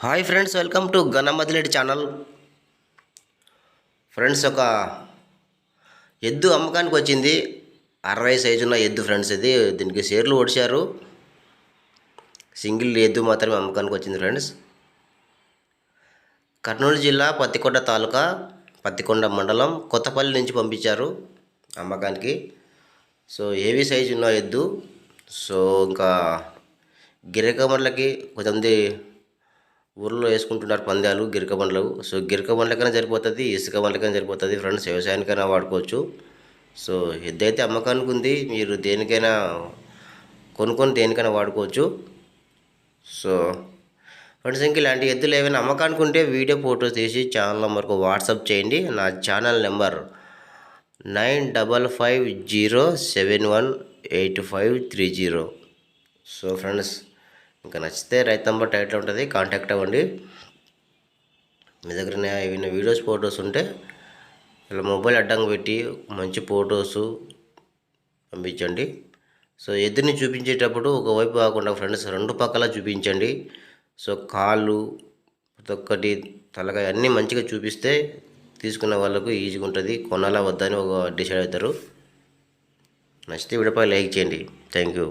Hi friends welcome to Ganamadileti channel. Friends ఒక ఎద్దు అమ్మకానికి వచ్చింది. అరవై సైజు ఉన్న ఎద్దు ఫ్రెండ్స్ ఇది. దీనికి షేర్లు ఒడిచారు సింగిల్ ఎద్దు మాత్రమే అమ్మకానికి వచ్చింది ఫ్రెండ్స్. కర్నూలు జిల్లా పత్తికొండ తాలూకా పత్తికొండ మండలం కొత్తపల్లి నుంచి పంపించారు అమ్మకానికి. సో హెవీ సైజు ఉన్న ఎద్దు? సో ఇంకా గిరికమర్లకి కొంతమంది ఊర్లో వేసుకుంటున్నారు పందాలు గిరిక బండ్లు. సో గిరిక బండ్లకైనా సరిపోతుంది ఇసుక బండ్లకైనా సరిపోతుంది. ఫ్రెండ్స్ వ్యవసాయానికైనా వాడుకోవచ్చు. సో ఎద్దైతే అమ్మకానికి ఉంది. మీరు దేనికైనా కొనుక్కొని దేనికైనా వాడుకోవచ్చు. సో ఫ్రెండ్స్ ఇంక ఇలాంటి ఎద్దులు ఏమైనా అమ్మకానికి ఉంటే వీడియో ఫోటో తీసి ఛానల్ నెంబర్కు వాట్సాప్ చేయండి. నా channel number nine double five zero seven one eight five three zero. So friends ఇంకా నచ్చితే రైతు నంబర్ టైట్లో ఉంటుంది కాంటాక్ట్ అవ్వండి. మీ దగ్గర ఏమైనా వీడియోస్ ఫొటోస్ ఉంటే ఇలా మొబైల్ అడ్డంగా పెట్టి మంచి ఫొటోస్ పంపించండి. సో ఎదురుని చూపించేటప్పుడు ఒకవైపు కాకుండా ఫ్రెండ్స్ రెండు పక్కల చూపించండి. సో కాళ్ళు ప్రతి ఒక్కటి తలకాయ అన్నీ మంచిగా చూపిస్తే తీసుకున్న వాళ్ళకు ఈజీగా ఉంటుంది. కొనాలా వద్దని ఒక డిసైడ్ అవుతారు. నచ్చితే వీడియోపై లైక్ చేయండి. Thank you.